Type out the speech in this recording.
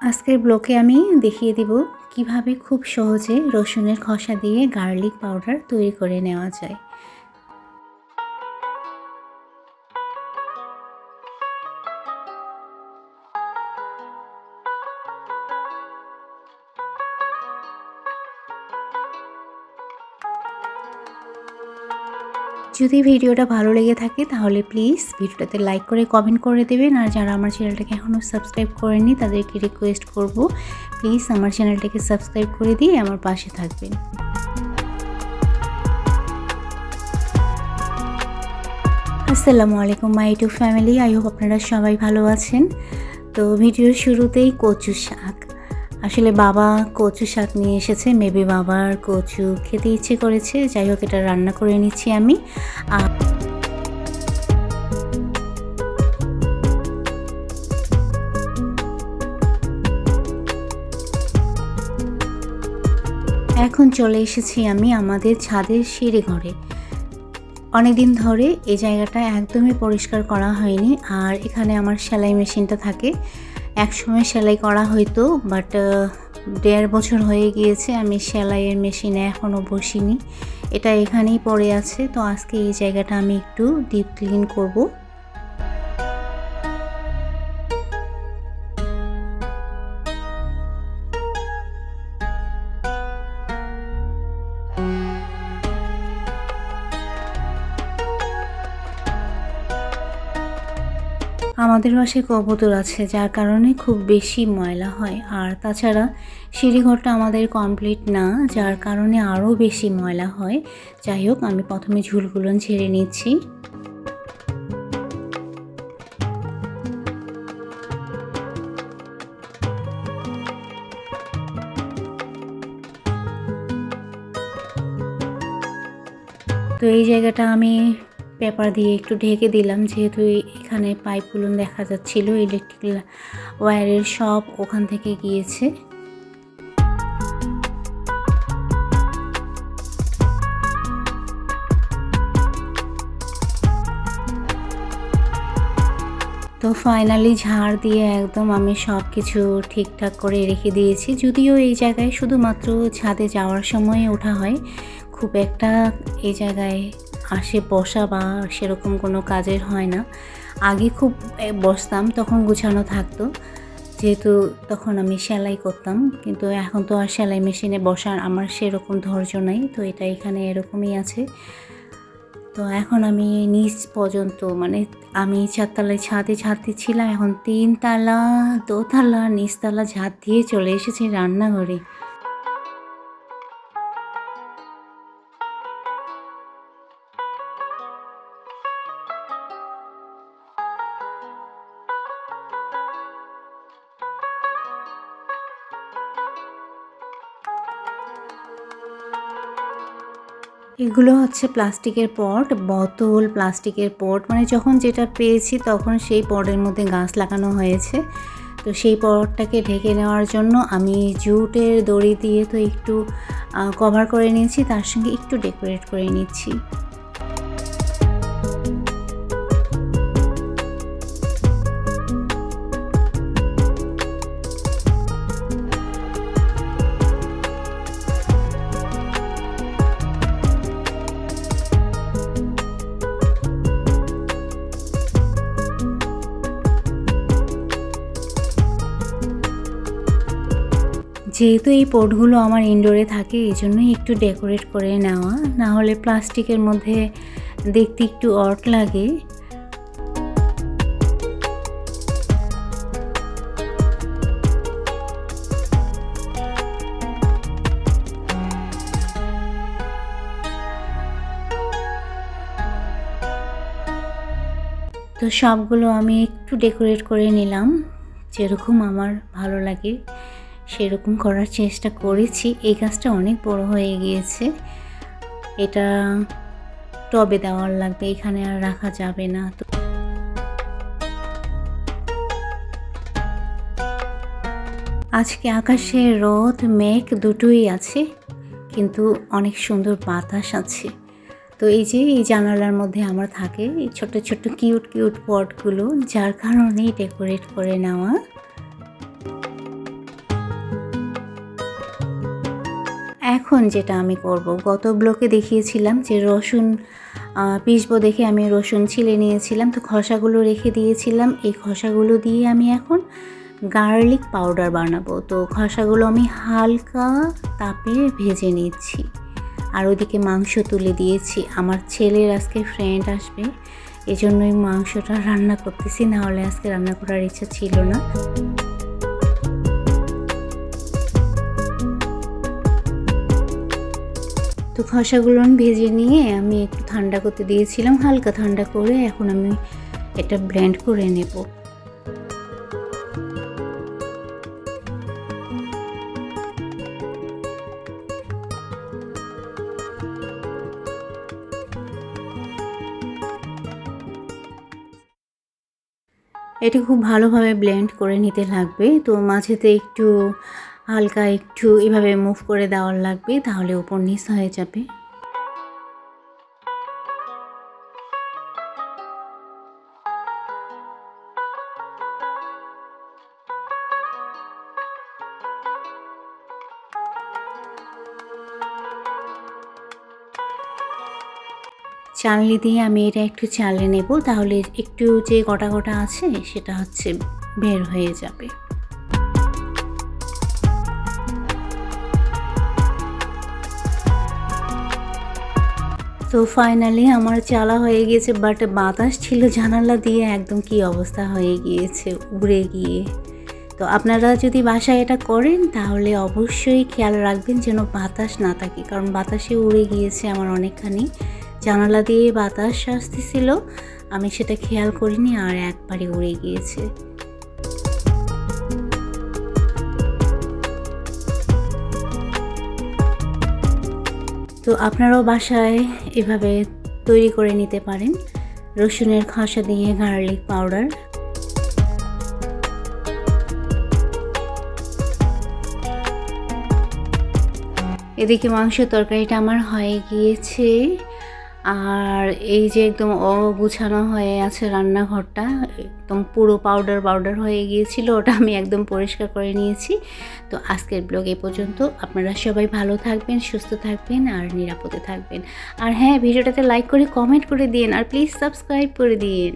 আজকের ব্লকে আমি দেখিয়ে দিব কীভাবে খুব সহজে রসুনের খসা দিয়ে গার্লিক পাউডার তৈরি করে নেওয়া যায়। যদি ভিডিওটা ভালো লেগে থাকে, তাহলে প্লিজ ভিডিওটাতে লাইক করে কমেন্ট করে দেবেন। আর যারা আমার চ্যানেলটাকে এখনও সাবস্ক্রাইব করেনি তাদেরকে রিকোয়েস্ট করব। প্লিজ আমার চ্যানেলটাকে সাবস্ক্রাইব করে দিয়ে আমার পাশে থাকবেন। আসসালামু আলাইকুম my to family I hope আপনারা সবাই ভালো আছেন। তো ভিডিওর শুরুতেই কচু শাক। আসলে বাবা কচু শাক নিয়ে এসেছে। মেবি বাবার কচু খেতে ইচ্ছে করেছে। যাই হোক, এটা রান্না করে নিচ্ছি আমি। এখন চলে এসেছি আমি আমাদের ছাদের সিঁড়ি ঘরে। অনেক দিন ধরে এই জায়গাটা একদমই পরিষ্কার করা হয়নি, আর এখানে আমার সেলাই মেশিনটা থাকে। একসময় সেলাই করা হয়তো বাট দেড় বছর হয়ে গিয়েছে, আমি সেলাইয়ের মেশিনে এখনও বসিনি। এটা এখানেই পড়ে আছে, তো আজকে এই জায়গাটা আমি একটু ডিপ ক্লিন করব। আমাদের বাসায় কবুতর আছে, যার কারণে খুব বেশি ময়লা হয়। আর তাছাড়া সিঁড়িঘরটা আমাদের কমপ্লিট না, যার কারণে আরও বেশি ময়লা হয়। যাই হোক, আমি প্রথমে ঝুলগুলো ছেড়ে নিচ্ছি। তো এই জায়গাটা আমি পেপার দিয়ে একটু ঢেকে দিলাম, যেহেতু এখানে পাইপগুলো দেখা যাচ্ছিল ইলেকট্রিক ওয়্যারের সব ওখান থেকে গিয়েছে। তো ফাইনালি ঝাড় দিয়ে একদম আমি সব কিছু ঠিকঠাক করে রেখে দিয়েছি, যদিও এই জায়গায় শুধুমাত্র ছাদে যাওয়ার সময় ওঠা হয়, খুব একটা এই জায়গায় আসে বসা বা সেরকম কোনো কাজের হয় না। আগে খুব বসতাম, তখন গুছানো থাকতো। যেহেতু তখন আমি সেলাই করতাম, কিন্তু এখন তো আর সেলাই মেশিনে বসার আমার সেরকম ধৈর্য নাই, তো এটা এখানে এরকমই আছে। তো এখন আমি নিচ পর্যন্ত মানে আমি চারতলায় ছাদে ঝাঁত দিচ্ছিলাম এখন তিনতলা, দোতলা, নিচতলা ঝাঁত দিয়ে চলে এসেছি রান্নাঘরে। এগুলো হচ্ছে প্লাস্টিকের পট, বোতল, প্লাস্টিকের পট। মানে যখন যেটা পেয়েছি তখন সেই পটের মধ্যে গাছ লাগানো হয়েছে। তো সেই পটটাকে ঢেকে নেওয়ার জন্য আমি জুটের দড়ি দিয়ে তো একটু কভার করে নিয়েছি, তার সঙ্গে একটু ডেকোরেট করে নিচ্ছি। যেহেতু এই পটগুলো আমার ইনডোরে থাকে, এই জন্যই একটু ডেকোরেট করে নেওয়া। না হলে প্লাস্টিকের মধ্যে দেখতে একটু অট লাগে। তো সবগুলো আমি একটু ডেকোরেট করে নিলাম, যেরকম আমার ভালো লাগে। সেরকম করার চেষ্টা করেছি। এই গাছটা অনেক বড় হয়ে গিয়েছে। এটা টবে দেওয়ার লাগবে, এখানে আর রাখা যাবে না। তো আজকে আকাশে রোদ, মেঘ দুটোই আছে, কিন্তু অনেক সুন্দর বাতাস আছে। তো এই যে এই জানালার মধ্যে আমার থাকে এই ছোট ছোট কিউট কিউট পটগুলো, যার কারণেই ডেকোরেট করে নেওয়া। এখন যেটা আমি করব। গত ব্লকে দেখিয়েছিলাম যে রসুন পিসবো দেখে আমি রসুন ছিলে নিয়েছিলাম। তো খসাগুলো রেখে দিয়েছিলাম। এই খসাগুলো দিয়ে আমি এখন গার্লিক পাউডার বানাবো। তো খসাগুলো আমি হালকা তাপে ভেজে নিচ্ছি। আর ওদিকে মাংস তুলে দিয়েছি। আমার ছেলের আজকে ফ্রেন্ড আসবে। এজন্যই মাংসটা রান্না করতেছি। না হলে আজকে রান্না করার ইচ্ছা ছিল না। তো খসাগুলো ভেজে নিয়ে আমি একটু ঠান্ডা করতে দিয়েছিলাম, হালকা ঠান্ডা করে এখন আমি এটা ব্লেন্ড করে নেব। এটা খুব ভালোভাবে ব্লেন্ড করে নিতে লাগবে, তো মাঝেতে একটু হালকা একটু এভাবে মুভ করে দেওয়ার লাগবে, তাহলে উপর নিচ হয়ে যাবে। চালনি দিয়ে আমি এটা একটু চালে নেব, তাহলে একটু যে গোটা গোটা আছে, সেটা হচ্ছে বের হয়ে যাবে। তো ফাইনালি আমার চালা হয়ে গিয়েছে বাট বাতাস ছিল জানালা দিয়ে, একদম কি অবস্থা হয়ে গিয়েছে, উড়ে গিয়ে। তো আপনারা যদি বাসায় এটা করেন, তাহলে অবশ্যই খেয়াল রাখবেন যেন বাতাস না থাকে, কারণ বাতাসে উড়ে গিয়েছে আমার অনেকখানি। জানালা দিয়ে বাতাস আসতেছিল, আমি সেটা খেয়াল করিনি আর একবারে উড়ে গিয়েছে। তো আপনারাও বাসায় এভাবে তৈরি করে নিতে পারেন। রসুনের খসা দিয়ে গার্লিক পাউডার। এদিকে মাংস তরকারিটা আমার হয়ে গিয়েছে। আর এই যে একদম অগুছানো হয়ে আছে রান্নাঘরটা, একদম পুরো পাউডার পাউডার হয়ে গিয়েছিল, ওটা আমি একদম পরিষ্কার করে নিয়েছি। তো আজকের ব্লগ এ পর্যন্ত আপনারা সবাই ভালো থাকবেন, সুস্থ থাকবেন আর নিরাপদে থাকবেন। আর হ্যাঁ ভিডিওটাতে লাইক করে কমেন্ট করে দিন আর প্লিজ সাবস্ক্রাইব করে দিন